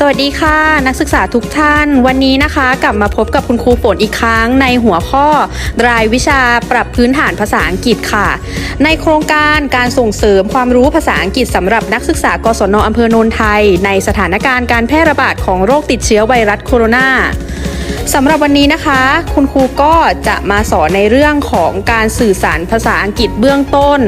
สวัสดีค่ะ นักศึกษาทุกท่าน วันนี้นะคะกลับมาพบกับคุณครูฝนอีกครั้ง ในหัวข้อ รายวิชาปรับพื้นฐานภาษาอังกฤษค่ะ ในโครงการการส่งเสริมความรู้ภาษาอังกฤษสำหรับนักศึกษากศนอำเภอโนนไทย ในสถานการณ์การแพร่ระบาดของโรคติดเชื้อไวรัสโคโรนาสำหรับวันนี้นะคะ คุณครูก็จะมาสอนในเรื่องของการสื่อสารภาษาอังกฤษเบื้องต้น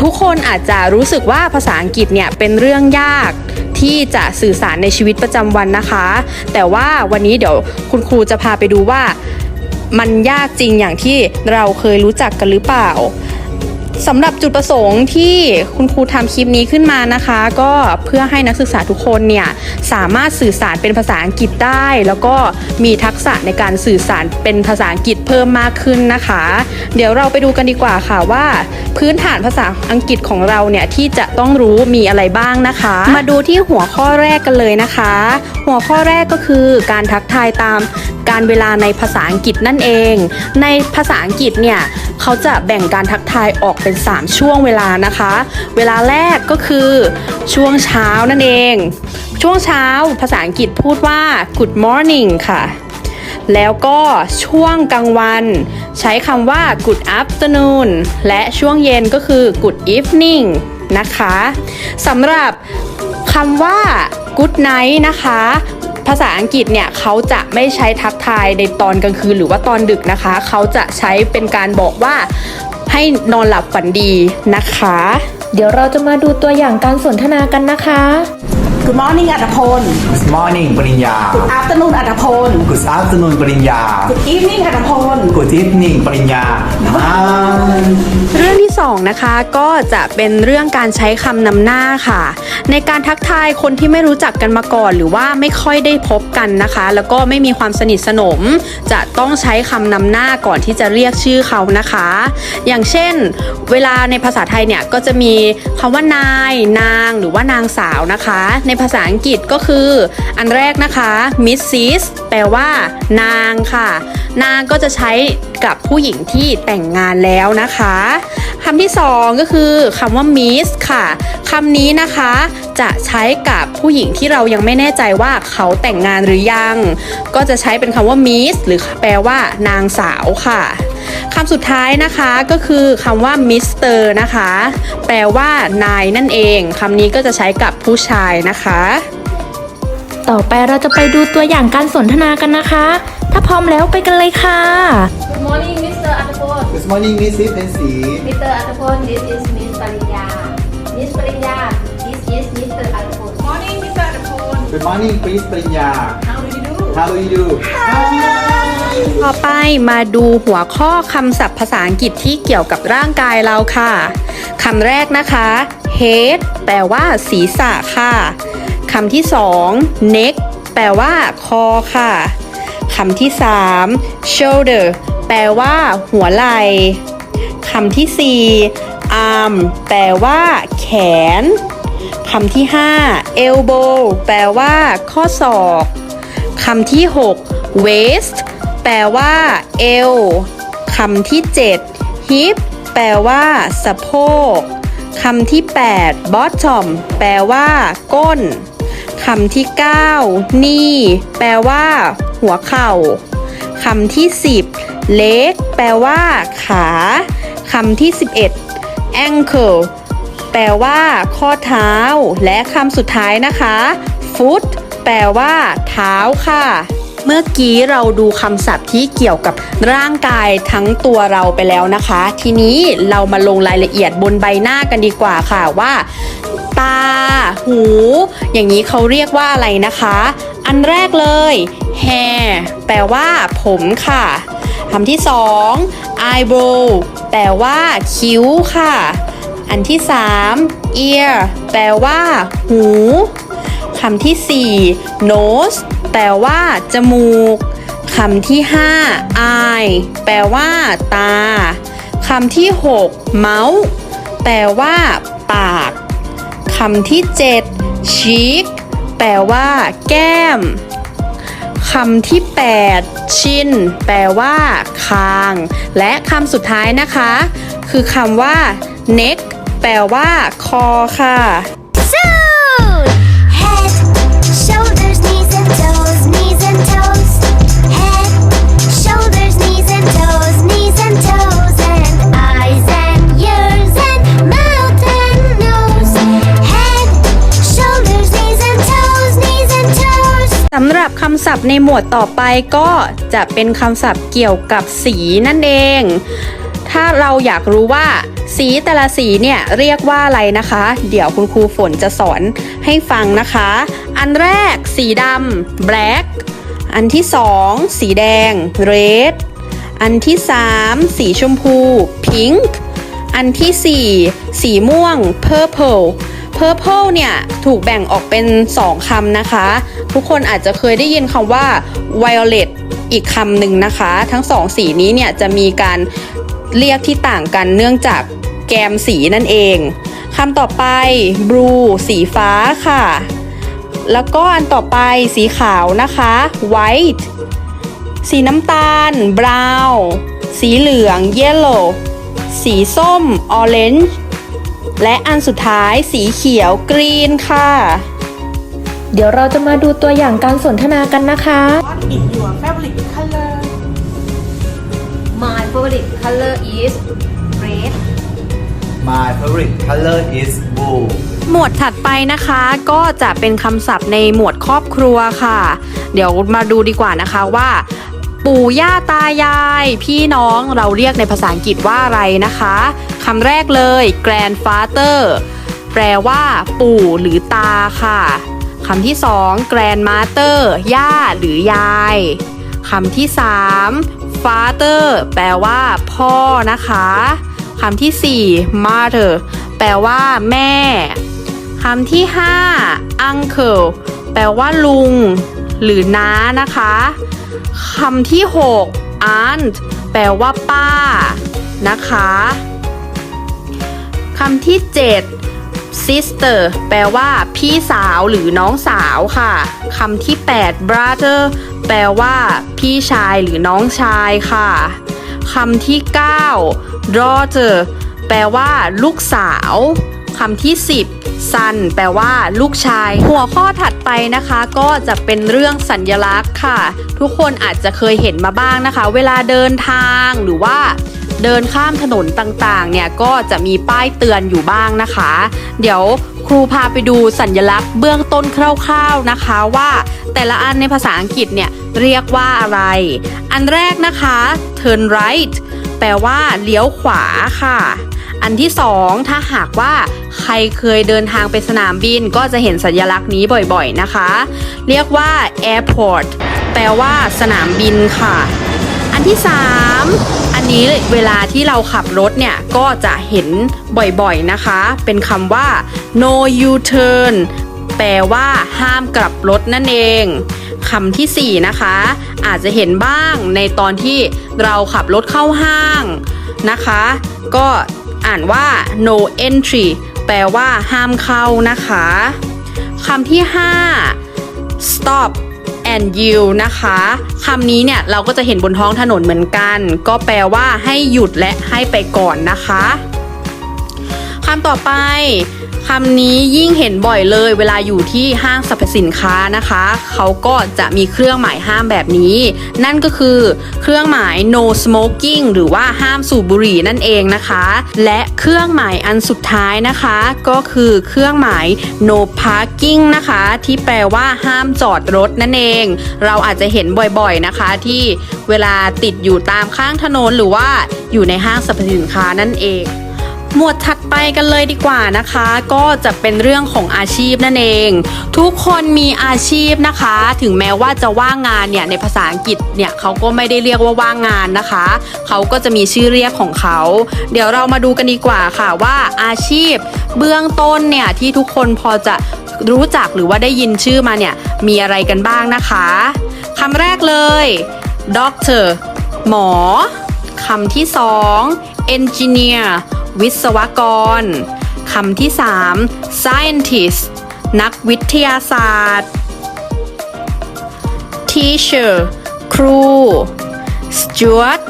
ทุกคนอาจจะรู้สึกว่าภาษาอังกฤษเนี่ยเป็นเรื่องยาก ที่จะสื่อสารในชีวิตประจำวันนะคะ แต่ว่าวันนี้เดี๋ยวคุณครูจะพาไปดูว่ามันยากจริงอย่างที่เราเคยรู้จักกันหรือเปล่า สำหรับจุดประสงค์ที่คุณครูทำคลิปนี้ขึ้นมานะคะ ก็เพื่อให้นักศึกษาทุกคนเนี่ยสามารถสื่อสารเป็นภาษาอังกฤษได้ แล้วก็มีทักษะในการสื่อสารเป็นภาษาอังกฤษเพิ่มมากขึ้นนะคะ เดี๋ยวเราไปดูกันดีกว่าค่ะว่า พื้นฐานภาษาอังกฤษของเราเนี่ยที่จะต้องรู้มีอะไรบ้างนะคะ มาดูที่หัวข้อแรกกันเลยนะคะ หัวข้อแรกก็คือการทักทายตาม การเวลาในภาษาอังกฤษนั่นเอง ในภาษาอังกฤษเนี่ยเขาจะแบ่งการทักทายออกเป็น 3 ช่วงเวลานะคะ เวลาแรกก็คือช่วงเช้านั่นเอง ช่วงเช้าภาษาอังกฤษพูดว่า good morning ค่ะ แล้วก็ช่วงกลางวัน ใช้คำว่า good afternoon และช่วงเย็นก็คือ good evening นะคะสำหรับคำว่า good night นะคะ ภาษาอังกฤษเนี่ยเขาจะไม่ใช้ทักทายในตอนกลางคืนหรือว่าตอนดึกนะคะ เขาจะใช้เป็นการบอกว่าให้นอนหลับฝันดีนะคะ เดี๋ยวเราจะมาดูตัวอย่างการสนทนากันนะคะ Good morning อัตพล Good morning ปริญญา Good afternoon อัตพล Good afternoon ปริญญา Good evening อัตพล Good evening ปริญญาอ่าเรื่องที่2นะคะก็จะเป็นเรื่องการใช้คำนำหน้าค่ะ ในการทักทายคนที่ไม่รู้จักกันมาก่อน หรือว่าไม่ค่อยได้พบกันนะคะ แล้วก็ไม่มีความสนิทสนม จะต้องใช้คำนำหน้าก่อนที่จะเรียกชื่อเขานะคะ อย่างเช่น เวลาในภาษาไทยเนี่ยก็จะมีคำว่านาย นาง หรือว่านางสาวนะคะ ในภาษาอังกฤษก็คือ อันแรกนะคะ Mrs แปลว่า นางค่ะ นางก็จะใช้กับผู้หญิงที่แต่งงานแล้วนะคะคำที่สองก็คือคำว่า miss ค่ะคำนี้นะคะ จะใช้กับผู้หญิงที่เรายังไม่แน่ใจว่าเขาแต่งงานหรือยัง ก็จะใช้เป็นคำว่า miss หรือแปลว่านางสาวค่ะคำสุดท้ายนะคะก็คือคำว่า Mr นะคะ แปลว่านายนั่นเองคำนี้ก็จะใช้กับผู้ชายนะคะ ต่อไปเราจะไปดูตัวอย่างการสนทนากันนะคะ ถ้าพร้อมแล้วไปกันเลยค่ะ Good morning, Mr. Atapon. Good morning Miss Fancy Mr. Atapon, this is Miss Parinya. Miss Parinya, this is Mr. Atapon. Morning, Mr. Atapon. Good morning Please ปริญญา How do you do? How do you do ต่อไปมาดูหัวข้อคำศัพท์ภาษาอังกฤษที่เกี่ยวกับร่างกายเราค่ะคำแรกนะคะ head แปลว่าศีรษะค่ะคำที่สอง neck แปลว่าคอค่ะคำที่สาม shoulder แปลว่า หัวไหล่คำที่สี่ arm แปลว่า แขน คำที่ห้า elbow แปลว่าข้อศอกคำที่ 6 waist แปลว่าเอวคำที่ 7 hip แปลว่าสะโพกคำที่ 8 bottom แปลว่า ก้นคำที่ 9 knee แปลว่า หัวเข่าคำที่ 10 leg แปลว่า ขาคำที่ 11 ankle แปลว่า ข้อเท้า และคำสุดท้ายนะคะ foot แปลว่า เท้าค่ะ เมื่อกี้เราดูคำศัพท์ที่เกี่ยวกับร่างกายทั้งตัวเราไปแล้วนะคะ ทีนี้เรามาลงรายละเอียดบนใบหน้ากันดีกว่าค่ะว่า ตา หู อย่างนี้เขาเรียกว่าอะไรนะคะ อันแรกเลย hair แปลว่า ผมค่ะคำที่สอง eyebrow แปลว่า คิ้วค่ะ อันที่ 3 ear แปลว่า หูคำที่ 4 nose แปลว่า จมูกคำที่ 5 eye แปลว่า ตาคำที่ 6 mouth แปลว่า ปากคำที่ 7 cheek แปลว่า แก้มคำที่ 8 ชิน แปลว่า คาง และคำสุดท้ายนะคะ คือคำว่า neck แปลว่า คอค่ะ สำหรับคำศัพท์ในหมวดต่อไปก็จะเป็นคำศัพท์เกี่ยวกับสีนั่นเอง ถ้าเราอยากรู้ว่า สีแต่ละสีเนี่ยเรียกว่าอะไรนะคะ เดี๋ยวคุณครูฝนจะสอนให้ฟังนะคะ อันแรกสีดำ black อันที่สองสีแดง red อันที่สามสีชมพู pink อันที่สี่สีม่วง purple purple เนี่ยถูกแบ่งออกเป็น 2คำนะคะ ทุกคนอาจจะเคยได้ยินคำว่า violet อีกคำหนึ่งนะคะ ทั้งสองสีนี้เนี่ยจะมีการ เรียกที่ต่างกันเนื่องจากแกมสีนั่นเองคำต่อไป blue สีฟ้าค่ะ แล้วก็อันต่อไปสีขาวนะคะ white สีน้ำตาล brown สีเหลือง yellow สีส้ม orange และอันสุดท้ายสีเขียว green ค่ะ เดี๋ยวเราจะมาดูตัวอย่างการสนทนากันนะคะ What is your favorite color My favorite color is red My favorite color is blue หมวดถัดไปนะคะก็จะเป็นคำศัพท์ในหมวดครอบครัวค่ะ เดี๋ยวมาดูดีกว่านะคะว่า ปู่ย่าตายาย พี่น้องเราเรียกในภาษาอังกฤษว่าอะไรนะคะคำแรกเลย grandfather แปลว่าปู่หรือตาค่ะคำที่สอง grandmother ย่าหรือยายคำที่สาม father แปลว่า พ่อนะคะคำที่สี่ mother แปลว่าแม่คำที่ 5 uncle แปลว่าลุง หรือน้านะคะคำที่ 6 aunt แปลว่าป้า นะคะคำที่ 7 sister แปลว่า พี่สาวหรือน้องสาวค่ะคำที่ 8 brother แปลว่า พี่ชายหรือน้องชายค่ะคำที่ 9 daughter แปลว่า ลูกสาวคำที่ 10 son แปลว่า ลูกชาย หัวข้อถัดไปนะคะ ก็จะเป็นเรื่องสัญญลักษณ์ค่ะ ทุกคนอาจจะเคยเห็นมาบ้างนะคะ เวลาเดินทางหรือว่า เดินข้ามถนนต่างๆ เนี่ยก็จะมีป้ายเตือนอยู่บ้างนะคะ เดี๋ยวครูพาไปดูสัญลักษณ์เบื้องต้นคร่าวๆนะคะว่าแต่ละอันในภาษาอังกฤษเนี่ยเรียกว่าอะไร อันแรกนะคะ turn right แปลว่าเลี้ยวขวาค่ะ อันที่สองถ้าหากว่าใครเคยเดินทางไปสนามบินก็จะเห็นสัญลักษณ์นี้บ่อยๆนะคะ เรียกว่า airport แปลว่าสนามบินค่ะ อันที่3 อันนี้เวลาที่เราขับรถเนี่ย ก็จะเห็นบ่อยๆนะคะ เป็นคำว่า no U turn แปลว่า ห้ามกลับรถนั่นเองคำที่ 4 นะคะ อาจจะเห็นบ้างในตอนที่เราขับรถเข้าห้างนะคะ ก็อ่านว่า no entry แปลว่า ห้ามเข้านะคะคำที่ 5 stop and yield นะคะคำนี้เนี่ยเราก็จะเห็นบนท้องถนนเหมือนกัน ก็แปลว่าให้หยุดและให้ไปก่อนนะคะำต่อไปคำนี้ยิ่งเห็นบ่อยเลยเวลาอยู่ที่ห้างสรรพสินค้านะคะ เขาก็จะมีเครื่องหมายห้ามแบบนี้ นั่นก็คือเครื่องหมาย no smoking หรือว่าห้ามสูบบุหรี่นั่นเองนะคะ และเครื่องหมายอันสุดท้ายนะคะ ก็คือเครื่องหมาย no parking นะคะ ที่แปลว่าห้ามจอดรถนั่นเอง เราอาจจะเห็นบ่อยๆนะคะ ที่เวลาติดอยู่ตามข้างถนนหรือว่าอยู่ในห้างสรรพสินค้านั่นเอง หมวดถัดไปกันเลยดีกว่านะคะ ก็จะเป็นเรื่องของอาชีพนั่นเอง ทุกคนมีอาชีพนะคะ ถึงแม้ว่าจะว่างงานเนี่ยในภาษาอังกฤษเนี่ยเขาก็ไม่ได้เรียกว่าว่างงานนะคะ เขาก็จะมีชื่อเรียกของเขา เดี๋ยวเรามาดูกันดีกว่าค่ะว่าอาชีพเบื้องต้นเนี่ยที่ทุกคนพอจะรู้จักหรือว่าได้ยินชื่อมาเนี่ยมีอะไรกันบ้างนะคะคำแรกเลย doctor หมอคำที่สอง engineer วิศวกรคำที่ 3 scientist นักวิทยาศาสตร์ teacher ครู steward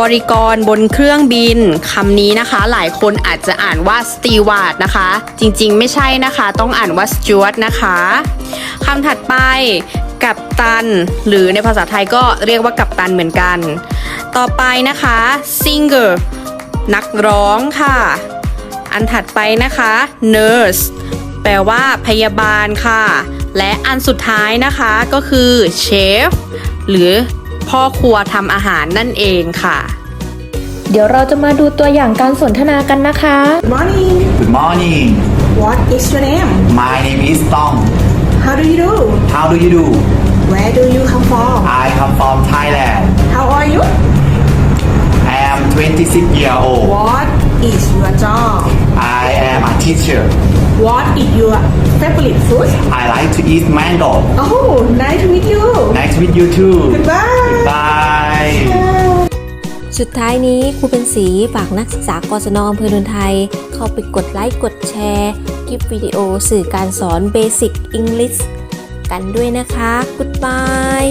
บริกรบนเครื่องบินคำนี้นะคะ หลายคนอาจจะอ่านว่า steward นะคะ จริงๆ ไม่ใช่นะคะ ต้องอ่านว่า steward นะคะคำถัดไปกัปตัน หรือในภาษาไทยก็เรียกว่ากัปตันเหมือนกัน ต่อไปนะคะ singer นักร้องค่ะ อันถัดไปนะคะ nurse แปลว่าพยาบาลค่ะ และอันสุดท้ายนะคะก็คือเชฟหรือพ่อครัวทำอาหารนั่นเองค่ะ เดี๋ยวเราจะมาดูตัวอย่างการสนทนากันนะคะ Good morning Good morning What is your name My name is Tong How do you do How do you do Where do you come from I come from Thailand How are you I am 26 year old What is your job I am a teacher What is your favorite food I like to eat mango Oh nice to meet you Nice to meet you too Goodbye Bye สุดท้ายนี้ครูเป็นสีฝากนักศึกษากศนอำเภอดนไทย เข้าไปกดไลค์กดแชร์คลิปวิดีโอสื่อการสอน Basic English กันด้วยนะคะ Goodbye